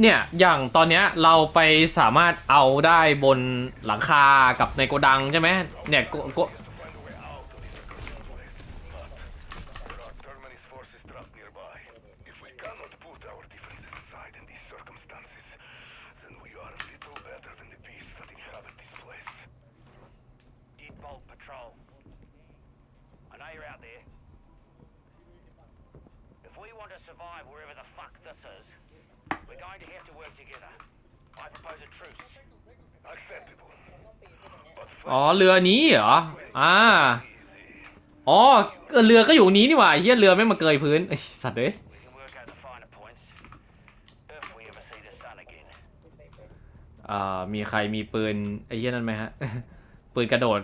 เนี่ยอย่างตอนเนี้ยเราไปสามารถเอาได้บนหลังคากับในโกดังใช่ไหมเนี่ยโกโก เรือนี้เหรอ อ่า อ๋อ เรือก็อยู่นี้นี่หว่าเฮียเรือไม่มาเกยพื้นสัตว์เอ้ยอ่ามีใครมีปืนไอ้เหี้ยนั่นไหมฮะ ปืนกระโดด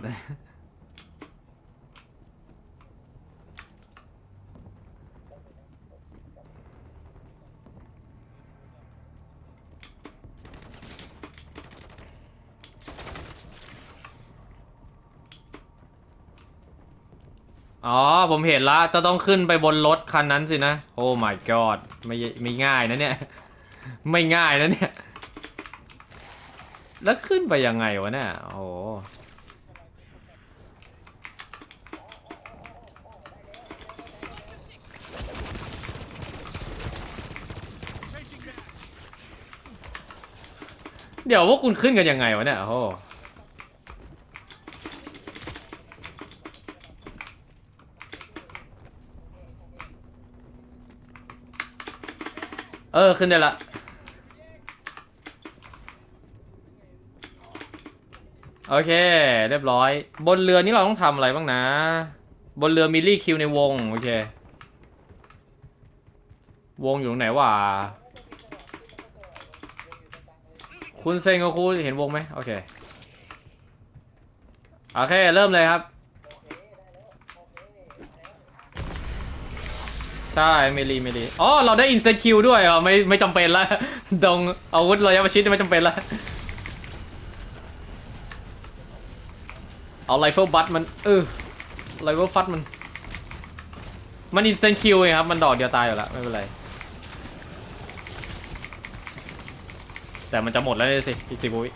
อ๋อ ผมเห็นละ จะต้องขึ้นไปบนรถคันนั้นสินะ โอ้ my god ไม่ไม่ง่ายนะเนี่ย ไม่ง่ายนะเนี่ย แล้วขึ้นไปยังไงวะเนี่ยโอ้เดี๋ยวพวกคุณขึ้นกันยังไงวะเนี่ย โอ้ เออ ขึ้นได้ละ โอเค เรียบร้อย บนเรือนี่เราต้องทำอะไรบ้างนะ บนเรือมิลลี่คิวในวง โอเค วงอยู่ตรงไหนวะคุณเซงกับคุณเห็นวงไหมโอเค โอเค เริ่มเลยครับ ใช่เมลีเมลีอ๋อเราได้อินเซคิวด้วยเหรอไม่ไม่จำเป็นละดงอาวุธระยะประชิดไม่จำเป็นละเอาไรเฟิลบัตมันเออไรเฟิลฟัดมัน มันอินเซนคิวไงครับ มันดอกเดียวตายอยู่แล้ว ไม่เป็นไร แต่มันจะหมดแล้วสิอีกสิบวิ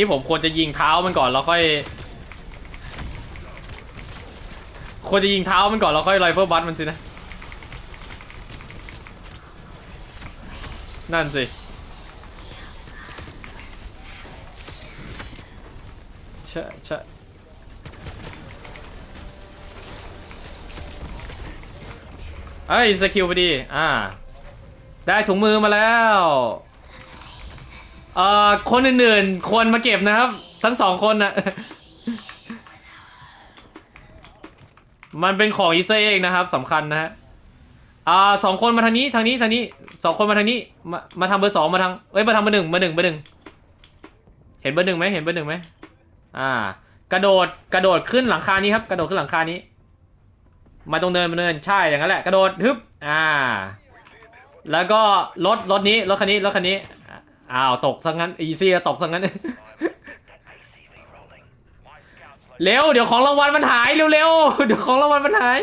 นนี้ผมควรจะยิงเท้ามันก่อนแล้วค่อย ควรจะยิงเท้ามันก่อนแล้วค่อยไรเฟิลบัตมันสินะ นั่นสิ ใช่ใช่เอ้ยสกิลพอดี อ่า ได้ถุงมือมาแล้ว เอ่อคนอื่นๆควรมาเก็บนะครับ ทั้งสองคนนะมันเป็นของอีเซอร์เองนะครับสำคัญนะฮะอ่าสองคนมาทางนี้ทางนี้ทางนี้สองคนมาทางนี้มามาทำเบอร์สองมาทางเอ้ยมาทำเบอร์หนึ่งเบอร์หนึ่งเบอร์หนึ่งเห็นเบอร์หนึ่งไหมเห็นเบอร์หนึ่งไหมอ่า กระโดดกระโดดขึ้นหลังคานี้ครับ กระโดดขึ้นหลังคานี้ มาตรงเนินมาเนินใช่อย่างนั้นแหละกระโดดฮึบอ่า แล้วก็รถรถนี้รถคันนี้รถคันนี้ อ้าวตกซะงั้นอีซี่ตกซะงั้น เร็วเดี๋ยวของรางวัลมันหายเร็วๆเดี๋ยวของรางวัลมันหาย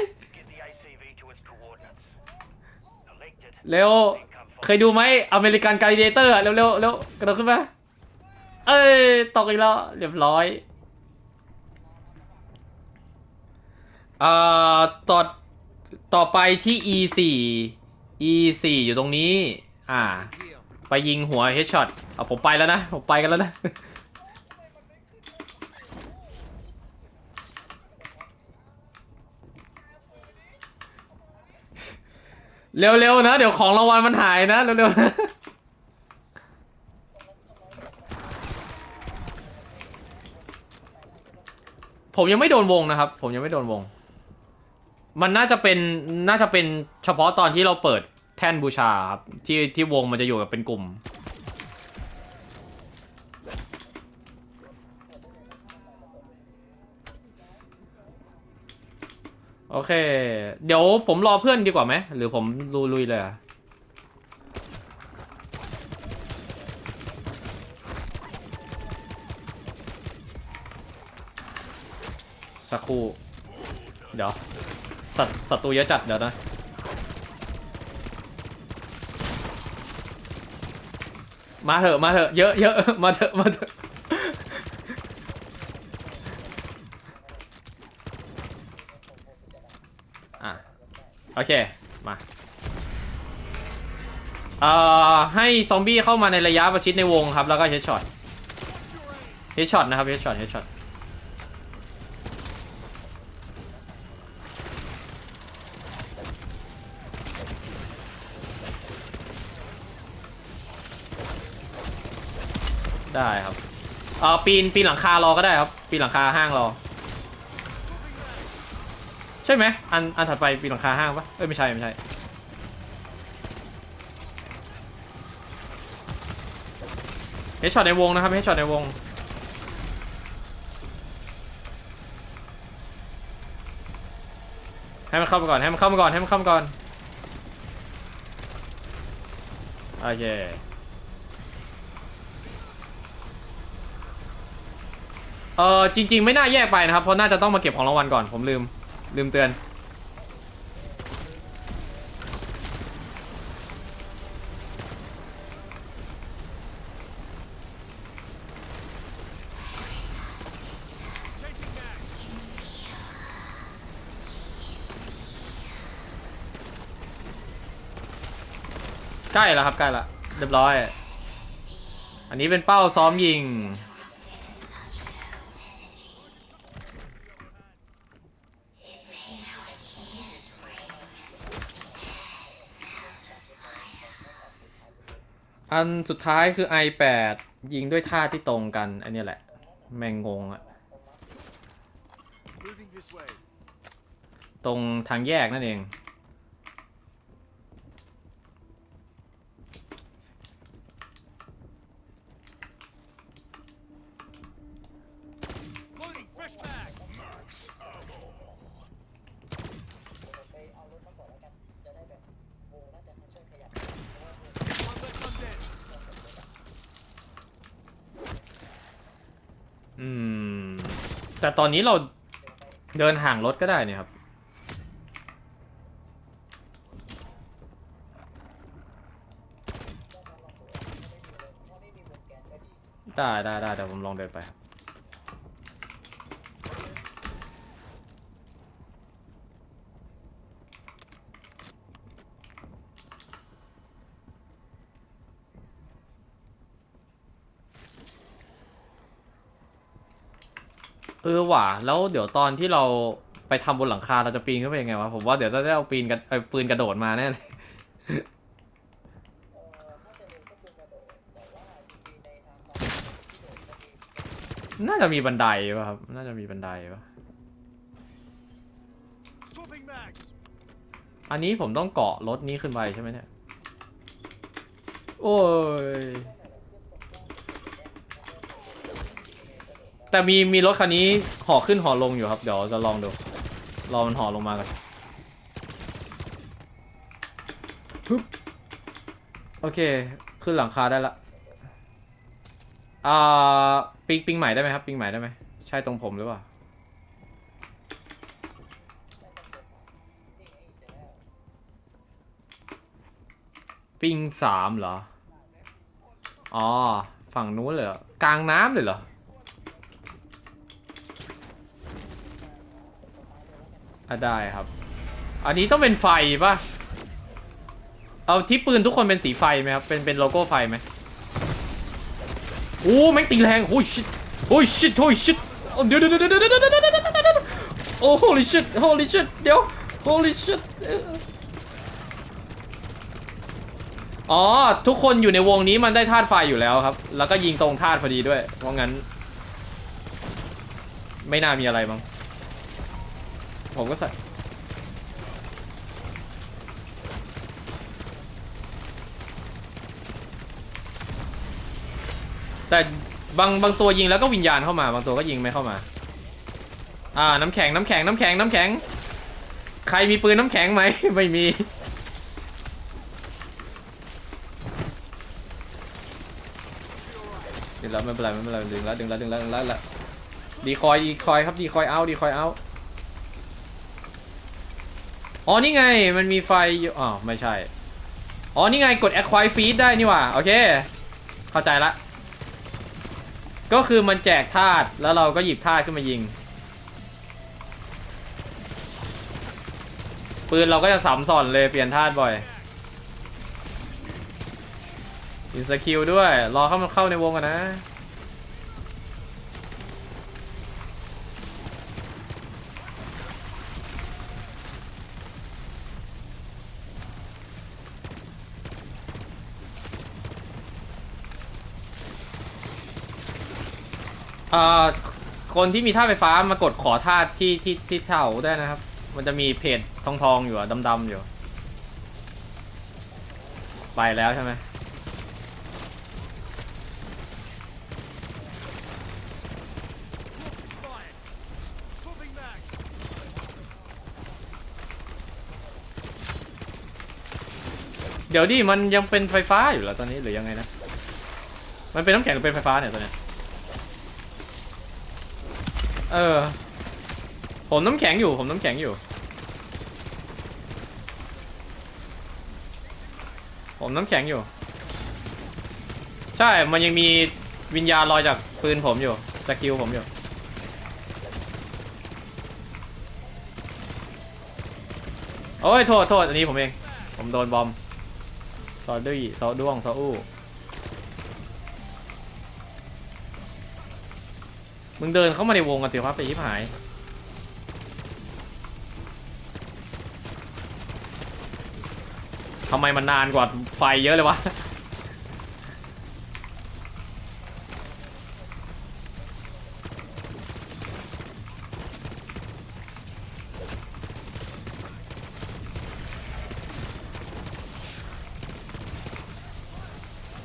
เร็ว เคยดูไหมอเมริกันการิเดเตอร์เร็วเร็วเร็วกระโดดขึ้นมา เอ้ยตกอีกแล้วเรียบร้อยเอ่อต่อต่อไปที่ e 4 e 4อยู่ตรงนี้ อ่า ไปยิงหัวเฮดช็อตเอาผมไปแล้วนะ ผมไปกันแล้วนะเร็วๆนะ เดี๋ยวของรางวัลมันหายนะเร็วๆนะผมยังไม่โดนวงนะครับ ผมยังไม่โดนวง มันน่าจะเป็นน่าจะเป็นเฉพาะตอนที่เราเปิด แท่นบูชาครับที่ที่วงมันจะอยู่กับเป็นกลุ่ม โอเค เดี๋ยวผมรอเพื่อนดีกว่าไหม หรือผมลุลุยเลยอะสักครู่ เดี๋ยวสัตว์ศัตรูเยอะจัดเดี๋ยวนะ มาเถอะมาเถอะเยอะเยอะมาเถอะมาเถอะอะโอเคมาเอ่อให้ซอมบี้เข้ามาในระยะประชิดในวงครับแล้วก็เฮดช็อตเฮดช็อตนะครับเฮดช็อตเฮดช็อต ได้ครับ เอ่อ ปีนปีนหลังคารอก็ได้ครับ ปีนหลังคาห้างรอ ใช่ไหมอันอันถัดไปปีนหลังคาห้างปะเอ้ยไม่ใช่ไม่ใช่เฮดช็อตในวงนะครับเฮดช็อตในวงให้มันเข้ามาก่อนให้มันเข้ามาก่อนให้มันเข้ามาก่อนโอเค เออจริง ๆ ไม่น่าแยกไปนะครับ เพราะน่าจะต้องมาเก็บของรางวัลก่อนผมลืม ลืมเตือนใกล้แล้วครับใกล้แล้วเรียบร้อย อันนี้เป็นเป้าซ้อมยิง อันสุดท้ายคือ i8 ยิงด้วยท่าที่ตรงกัน อันนี้แหละ แม่งงงอะตรงทางแยกนั่นเอง แต่ตอนนี้เราเดินห่างรถก็ได้เนี่ยครับ ได้ได้ได้เดี๋ยวผมลองเดินไปครับ เออว่ะแล้วเดี๋ยวตอนที่เราไปทำบนหลังคาเราจะปีนขึ้นไปยังไงวะผมว่าเดี๋ยวจะได้เอาปีนกันเออปืนกระโดดมาแน่เลยน่าจะมีบันไดป่ะครับ น่าจะมีบันไดป่ะ Swapping mags. อันนี้ผมต้องเกาะรถนี้ขึ้นไปใช่ไหมเนี่ย โอ้ย แต่มีมีรถคันนี้ห่อขึ้นห่อลงอยู่ครับ เดี๋ยวจะลองดู รอมันห่อลงมากันฮึบโอเค ขึ้นหลังคาได้ละอ่าปิงปิงใหม่ได้ไหมครับ ปิงใหม่ได้ไหมใช่ตรงผมหรือเปล่าปิงสามเหรอ อ๋อ ฝั่งนู้นเลยเหรอกลางน้ำเลยเหรอ อะได้ครับ อันนี้ต้องเป็นไฟป่ะเอาที่ปืนทุกคนเป็นสีไฟไหมครับ เป็นเป็นโลโก้ไฟไหมโอ้แม่งตีแรงโอ้ยชิตโอ้ยชิตโอ้ยชิตเดี๋ยวเดี๋ยวเดี๋ยวเดี๋ยวเดี๋ยวเดี๋ยวเดี๋ยวเดี๋ยวเดี๋ยวโอ้ holy shit holy shit เดี๋ยว holy shit อ๋อ ทุกคนอยู่ในวงนี้มันได้ธาตุไฟอยู่แล้วครับ แล้วก็ยิงตรงธาตุพอดีด้วย เพราะงั้น ไม่น่ามีอะไรมั้ง ผมก็ใส่แต่บางบางตัวยิงแล้วก็วิญญาณเข้ามา บางตัวก็ยิงไม่เข้ามา อ่า น้ำแข็งน้ำแข็งน้ำแข็งน้ำแข็ง ใครมีปืนน้ำแข็งไหม ไม่มีดึงแล้วไม่เป็นไรไม่เป็นไรดึงแล้วดึงแล้วดึงแล้วดึงแล้วดึงแล้วดีคอยดีคอยครับดีคอยเอาดีคอยเอา อ๋อนี่ไงมันมีไฟอยู่อ๋อไม่ใช่ อ๋อนี่ไงกด acquire feed ได้นี่หว่า โอเค เข้าใจละ ก็คือมันแจกธาตุแล้วเราก็หยิบธาตุขึ้นมายิง ปืนเราก็จะสามสอนเลยเปลี่ยนธาตุบ่อยอินสกิลด้วย รอเข้ามาเข้าในวงกันนะ เอ่อคนที่มีท่าตุไฟฟ้ามากดขอท่าตุที่ที่ที่เท่าได้นะครับ มันจะมีเพจทองทองๆอยู่อะดำๆอยู่ ไปแล้วใช่ไหมเดี๋ยวดิมันยังเป็นไฟฟ้าอยู่เหรอตอนนี้หรือยังไงนะ มันเป็นน้ำแข็งหรือเป็นไฟฟ้าเนี่ยตอนเนี้ย เออ ผมน้ำแข็งอยู่ ผมน้ำแข็งอยู่ ผมน้ำแข็งอยู่ ใช่ มันยังมีวิญญาณลอยจากปืนผมอยู่สกิลผมอยู่ โอ้ย โทษโทษอันนี้ผมเอง ผมโดนบอมซอดี้ซอด้วงซออู้ มึงเดินเข้ามาในวงกันสิครับไปยิบหาย ทำไมมันนานกว่าไฟเยอะเลยวะ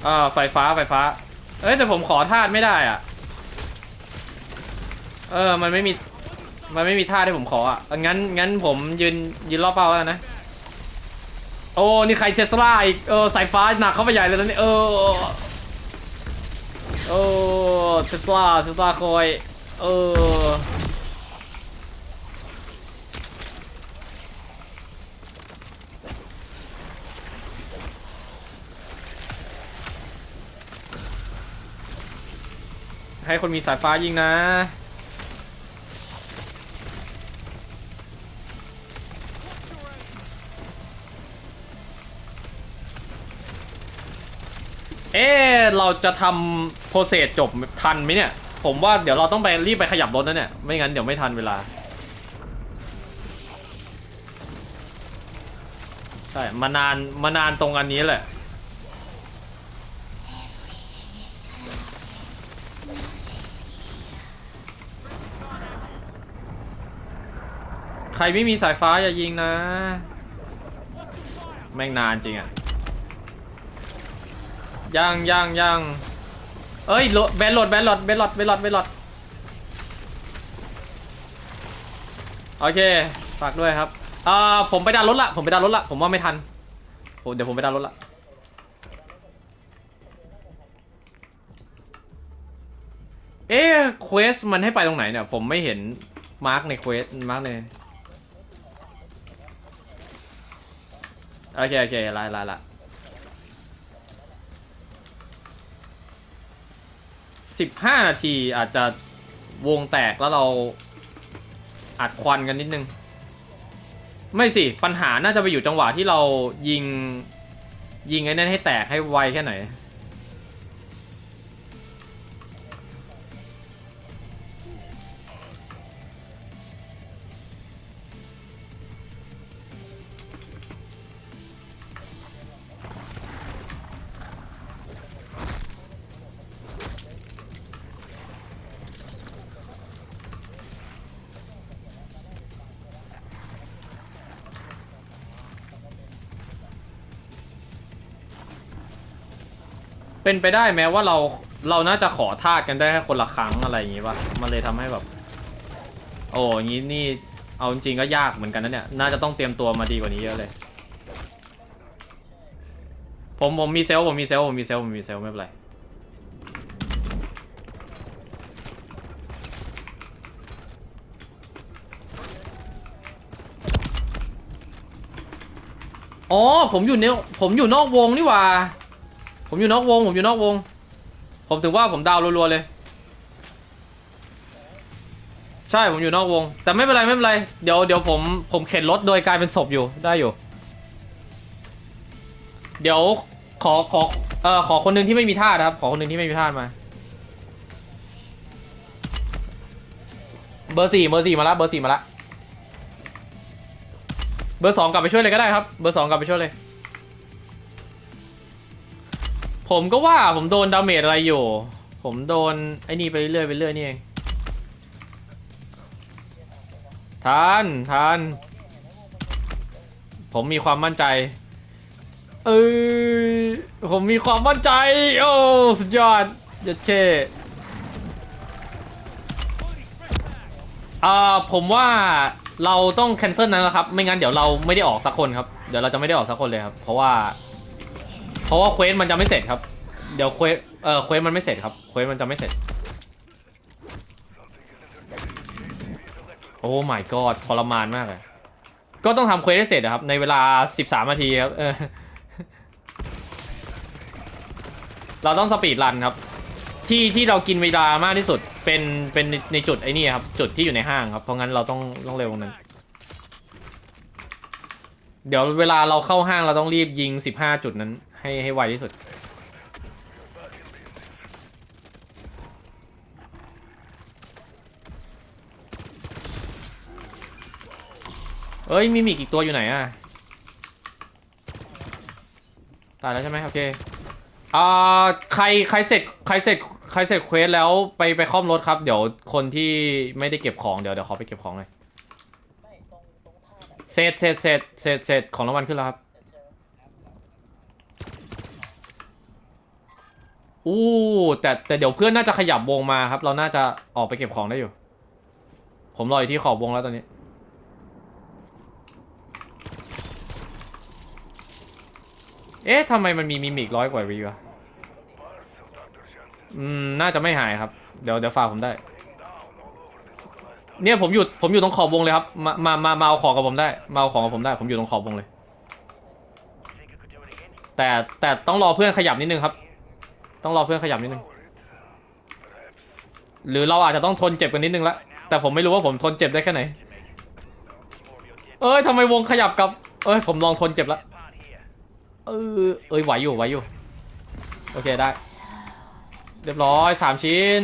อ่า ไฟฟ้าไฟฟ้า เอ้ย แต่ผมขอธาตุไม่ได้อะ เออ มันไม่มี มันไม่มีท่าที่ผมขออะ งั้น งั้นผมยืนยืนรอบเป้าแล้วนะ โอ้ นี่ใครเทสลาอีก เออ สายฟ้าหนักเข้าไปใหญ่เลยตอนนี้ เออ โอ้เทสลาเทสลาคอย เออ ให้คนมีสายฟ้ายิงนะ เราจะทำโปรเซสจบทันไหมเนี่ย ผมว่าเดี๋ยวเราต้องไปรีบไปขยับรถนะเนี่ย ไม่งั้นเดี๋ยวไม่ทันเวลา ใช่ มานานมานานตรงอันนี้แหละ ใครไม่มีสายฟ้าอย่ายิงนะ แม่งนานจริงอะ ยังยังยังเอ้ยโหลดแบนโหลดแบนโหลดแบนโหลดแบนโหลดแบนโหลดโอเคฝากด้วยครับอ่าผมไปดันรถละผมไปดันรถละผมว่าไม่ทันโอเดี๋ยวผมไปดันรถละเอ๊ะเควสมันให้ไปตรงไหนเนี่ยผมไม่เห็นมาร์กในเควสมาร์กในโอเคโอเคไล่ไล่ละ สิบห้านาทีอาจจะวงแตกแล้วเราอัดควันกันนิดนึง ไม่สิ ปัญหาน่าจะไปอยู่จังหวะที่เรายิง ยิงไอ้นั่นให้แตกให้ไวแค่ไหน เป็นไปได้ไหมว่าเราเราน่าจะขอทาสกันได้แค่คนละครั้งอะไรอย่างงี้ป่ะมันเลยทำให้แบบ โอ้ยงี้นี่เอาจริงๆก็ยากเหมือนกันนะเนี่ยน่าจะต้องเตรียมตัวมาดีกว่านี้เยอะเลย ผมผมมีเซลผมมีเซลผมมีเซลผมมีเซลไม่เป็นไรอ๋อผมอยู่ในผมอยู่นอกวงนี่หว่า ผมอยู่นอกวง ผมอยู่นอกวง ผมถือว่าผมดาวรัวๆเลย ใช่ผมอยู่นอกวง แต่ไม่เป็นไรไม่เป็นไร เดี๋ยวเดี๋ยวผมผมเข็นรถโดยกลายเป็นศพอยู่ได้อยู่ เดี๋ยวขอขอเอ่อขอคนหนึ่งที่ไม่มีท่านะครับ ขอคนหนึ่งที่ไม่มีท่ามา เบอร์สี่เบอร์สี่มาละเบอร์สี่มาละเบอร์สองกลับไปช่วยเลยก็ได้ครับ เบอร์สองกลับไปช่วยเลย ผมก็ว่าผมโดนดาเมจอะไรอยู่ ผมโดนไอ้นี่ไปเรื่อยไปเรื่อยนี่เองทานทาน ผมมีความมั่นใจ เออผมมีความมั่นใจ โอ้สุดยอดเยัดเคอ่าผมว่าเราต้องแคนเซิลนั้นแล้วครับ ไม่งั้นเดี๋ยวเราไม่ได้ออกสักคนครับ เดี๋ยวเราจะไม่ได้ออกสักคนเลยครับ เพราะว่า เพราะว่าเควสมันจะไม่เสร็จครับ เดี๋ยวเควสเออเควสมันไม่เสร็จครับเควสมันจะไม่เสร็จ โอ้ my god ทรมานมากเลย ก็ต้องทำเควสให้เสร็จนะครับ ในเวลา 13นาทีครับเออเราต้องสปีดรันครับ ที่ที่เรากินเวลามากที่สุดเป็นเป็นในจุดไอ้นี่ครับ จุดที่อยู่ในห้างครับ เพราะงั้นเราต้องต้องเร็วกว่านั้น เดี๋ยวเวลาเราเข้าห้างเราต้องรีบยิง 15 จุดนั้น ให้ให้ไวที่สุด เอ้ยมีมิกอีกตัวอยู่ไหนอะตายแล้วใช่ไหมโอเค อ่าใครใครเสร็จใครเสร็จใครเสร็จเควสแล้วไปไปคล่อมรถครับ เดี๋ยวคนที่ไม่ได้เก็บของเดี๋ยวเดี๋ยวขอไปเก็บของเลยเสร็จเสร็จเสร็จเสร็จเสร็จของรางวัลขึ้นแล้วครับ อู้แต่แต่เดี๋ยวเพื่อนน่าจะขยับวงมาครับ เราน่าจะออกไปเก็บของได้อยู่ ผมรออยู่ที่ขอบวงแล้วตอนนี้ เอ๊ะทำไมมันมีมิมิกร้อยกว่าวิวะอืมน่าจะไม่หายครับ เดี๋ยวเดี๋ยวฝากผมได้ เนี่ยผมอยู่ผมอยู่ตรงขอบวงเลยครับ มามามามาเอาของกับผมได้มาเอาของกับผมได้ ผมอยู่ตรงขอบวงเลย แต่แต่ต้องรอเพื่อนขยับนิดนึงครับ ต้องรอเพื่อนขยับนิดนึง หรือเราอาจจะต้องทนเจ็บกันนิดนึงละ แต่ผมไม่รู้ว่าผมทนเจ็บได้แค่ไหน เอ้ยทำไมวงขยับกับ เอ้ย ผมลองทนเจ็บละ เออ เอ้ยไหวอยู่ไหวอยู่ โอเคได้ เรียบร้อยสามชิ้น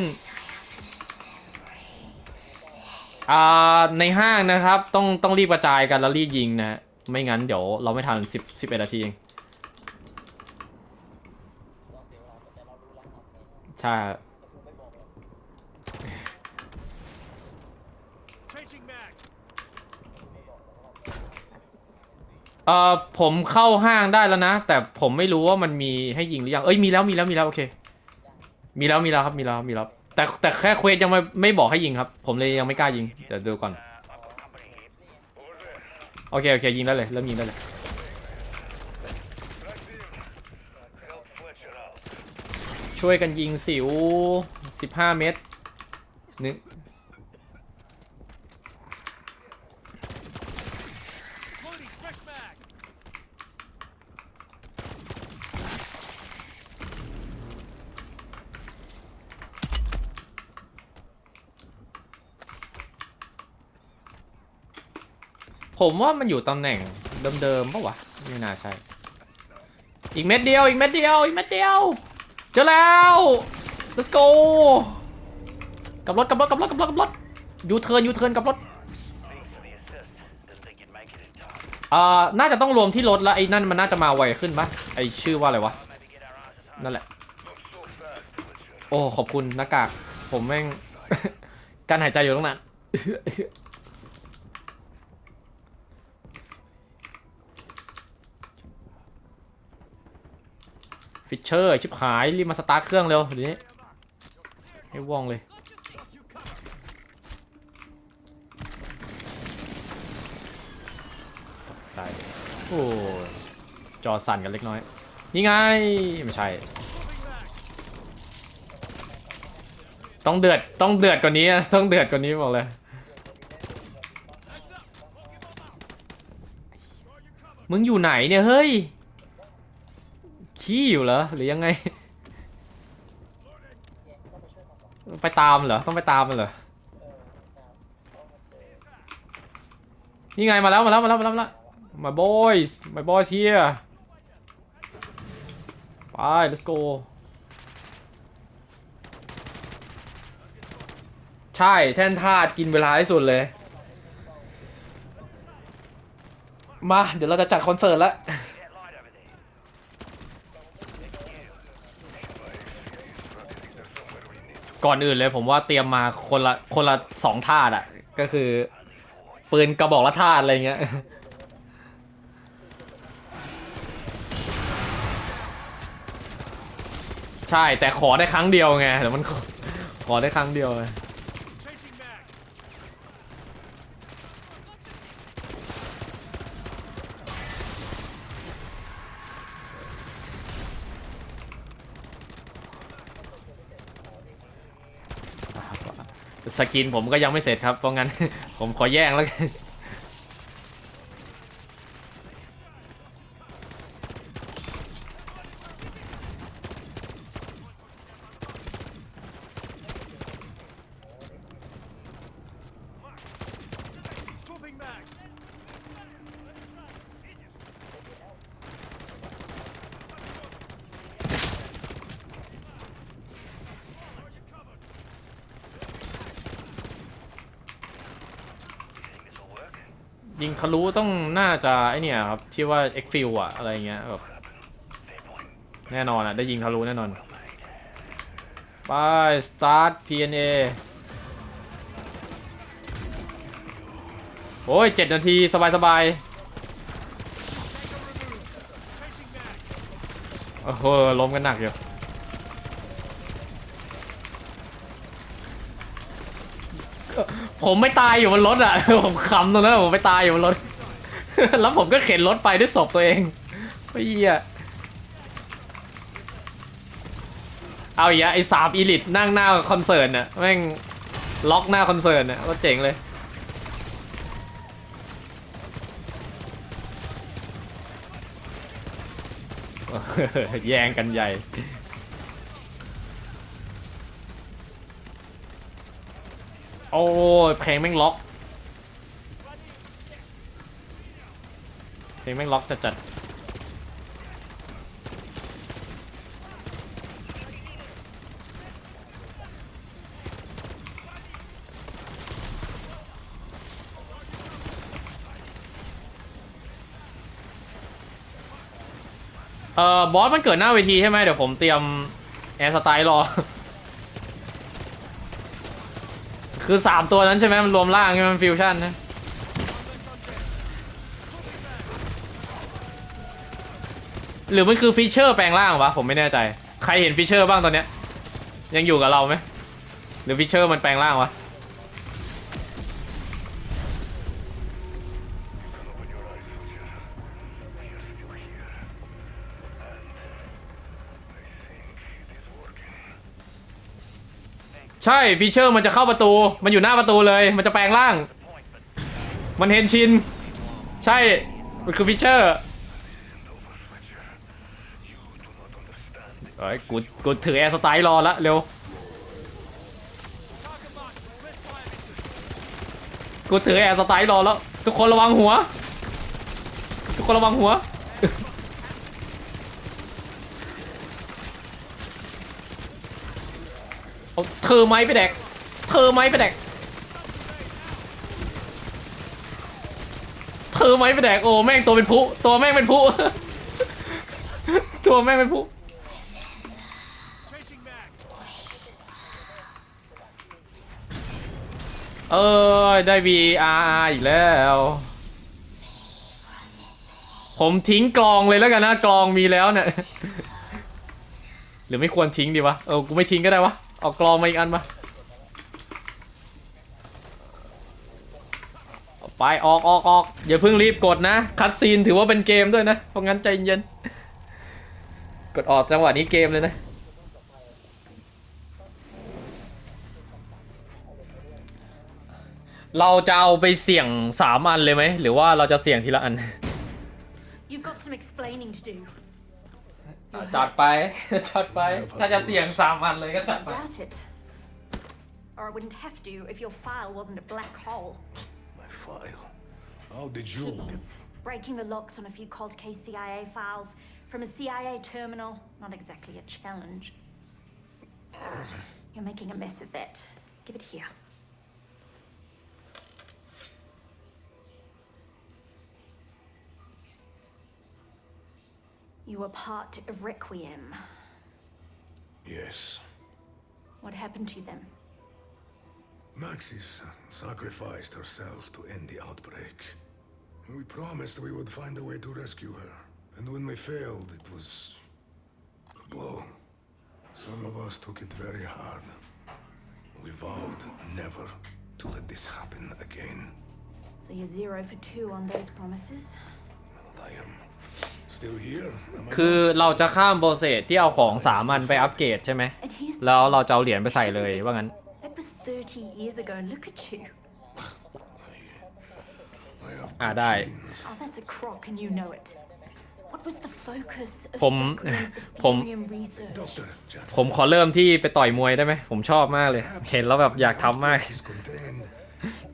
อ่า ในห้างนะครับ ต้องต้องรีบกระจายกันแล้วรีบยิงนะฮะไม่งั้นเดี๋ยวเราไม่ทันสิบสิบเอ็ดนาทีเอง ใช่ Changing mag. เอ่อผมเข้าห้างได้แล้วนะ แต่ผมไม่รู้ว่ามันมีให้ยิงหรือยัง เอ้ยมีแล้วมีแล้วมีแล้วโอเค มีแล้วมีแล้วครับมีแล้วมีแล้ว แต่แต่แค่เควสยังไม่ไม่บอกให้ยิงครับ ผมเลยยังไม่กล้ายิงเดี๋ยวดูก่อน Uh, I've got company here. โอเคโอเคยิงได้เลยเริ่มยิงได้เลย ช่วยกันยิงสิว 15 เมตรหนึ่งผมว่ามันอยู่ตำแหน่งเดิมๆปะวะ ไม่น่าใช่ อีกเม็ดเดียว อีกเม็ดเดียว อีกเม็ดเดียว จอแล้ว let's go กับรถกับรถกับรถกับรถกับรถยูเทิร์นยูเทิร์นกับรถอ่าน่าจะต้องรวมที่รถแล้วไอ้นั่นมันน่าจะมาไวขึ้นปะไอชื่อว่าอะไรวะ นั่นแหละ โอ้ ขอบคุณหน้ากาก ผมแม่ง การหายใจอยู่ตั้งนาน ฟิชเชอร์ชิบหายรีบมาสตาร์ทเครื่องเร็วเดี๋ยวนี้ให้ว่องเลยตายโอ้จอสั่นกันเล็กน้อย นี่ไง ไม่ใช่ ต้องเดือดต้องเดือดกว่านี้ต้องเดือดกว่านี้บอกเลยมึงอยู่ไหนเนี่ย เฮ้ย ขี้อยู่เหรอหรือยังไง ไปตามเหรอต้องไปตามมันเหรอนี่ไงมาแล้วมาแล้วมาแล้วมาแล้วมาแล้ว my boys my boys here ไป let's go ใช่แท่นทาสกินเวลาที่สุดเลย มา เดี๋ยวเราจะจัดคอนเสิร์ตแล้ว ก่อนอื่นเลยผมว่าเตรียมมาคนละคนละสองธาตุอะ ก็คือ ปืนกระบอกละธาตุอะไรเงี้ยใช่แต่ขอได้ครั้งเดียวไงแต่มันขอขอได้ครั้งเดียวไง Changing สกินผมก็ยังไม่เสร็จครับเพราะงั้น ผมขอแย่งแล้วกัน ยิงทะลุต้องน่าจะไอเนี่ยครับที่ว่า X f i l อะอะไรเงี้ยแบบแน่นอนอะได้ยิงทะลุแน่นอนไป start PNA โอ้ยเจ็ดนาที สบายสบายโอ้โหล้มกันหนักอยู่ ผมไม่ตายอยู่บนรถอะ ผมขำตรงนั้นะผมไม่ตายอยู่บนรถ แล้วผมก็เข็นรถไปด้วยศพตัวเองไอ้เหี้ยเอาอีกอะไอ้สามอีลิทนั่งหน้าคอนเสิร์ตน่ะแม่งล็อกหน้าคอนเสิร์ตน่ะก็เจ๋งเลย แย่งกันใหญ่ อ้ยเพลงแม่งล็อกเพลงแม่งล็อกจัดจัดเอ่อบอสมันเกิดหน้าเวทีใช่ไหมเดี๋ยวผมเตรียมแอร์สไตล์รอ คือสามตัวนั้นใช่ไหมมันรวมร่างใช่ไหมมันฟิวชั่นนะหรือมันคือฟีเจอร์แปลงร่างวะผมไม่แน่ใจ ใครเห็นฟีเจอร์บ้างตอนเนี้ยยังอยู่กับเราไหมหรือฟีเจอร์มันแปลงร่างวะ ใช่ฟีเจอร์มันจะเข้าประตู มันอยู่หน้าประตูเลย มันจะแปลงร่าง มันเห็นชิน ใช่ มันคือฟีเจอร์ Over, Fletcher. You do not understand. เอ้กูกูถือแอร์สไตล์รอละเร็ว กูถือแอร์สไตล์รอแล้ว ทุกคนระวังหัว ทุกคนระวังหัว เอาเธอไม้ไปแดก เธอไม้ไปแดก เธอไม้ไปแดกโอ้แม่งตัวเป็นผู้ตัวแม่งเป็นผู้ตัวแม่งเป็นผู้เออได้ VR อีกแล้ว ผมทิ้งกลองเลยแล้วกันนะกลองมีแล้วเนี่ยหรือไม่ควรทิ้งดีวะเออกูไม่ทิ้งก็ได้วะ เอากลองมาอีกอันมาเอาไปออกออกออกอย่าเพิ่งรีบกดนะ คัดซีนถือว่าเป็นเกมด้วยนะ เพราะงั้นใจเย็น กดออกจังหวะนี้เกมเลยนะ เราจะเอาไปเสี่ยงสามอันเลยไหม หรือว่าเราจะเสี่ยงทีละอัน อ่ะจัดไป จัดไป ถ้าจะเสี่ยงสามอันเลยก็จัด I ไป doubt it. Or I wouldn't have to if your file wasn't a black hole. My file. How did you get... Keys. Breaking the locks on a few cold case CIA files from a CIA terminal. Not exactly a challenge. You're making a mess of that. Give it here. You were part of Requiem. Yes. What happened to them? Maxis sacrificed herself to end the outbreak. We promised we would find a way to rescue her. And when we failed, it was a blow. Some of us took it very hard. We vowed never to let this happen again. So you're zero for two on those promises. I am still here. am I คือ not? เราจะข้ามโปรเซสที่เอาของสามอันไปอัปเกรดใช่ไหม And here's the แล้วเราจะเอาเหรียญไปใส่เลยว่างั้น That was 30 years ago. Look at you. I have Ah, good die. genes. Oh, that's a crock, and you know it. What was the focus of ผม Requiem's ผม Ethereum research? Dr. Jansen. ผมขอเริ่มที่ไปต่อยมวยได้ไหม ผมชอบมากเลย เห็นแล้วแบบอยากทำมาก Is contained.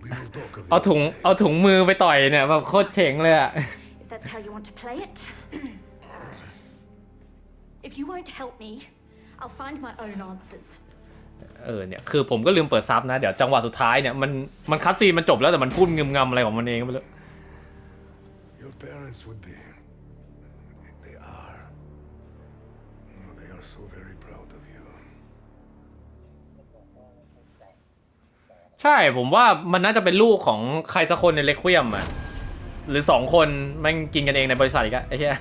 We will talk of เอา the ถุง other เอาถุงมือไปต่อยเนี่ยแบบโคตรเจ๋งเลยอะ If that's how you want to play it. if you won't help me, I'll find my own answers. เออเนี่ยคือผมก็ลืมเปิดซับนะเดี๋ยวจังหวะสุดท้ายเนี่ยมันมันคัดซีนมันจบแล้วแต่มันพูดงึมงำอะไรของมันเองก็ไม่รู้ Your parents would be. They are. Oh, they are so very proud of you. ใช่ผมว่ามันน่าจะเป็นลูกของใครสักคนในเลคเวียมอะ หรือสองคนแมันกินกันเองในบริษัทอีกอะไอ้เหี้ย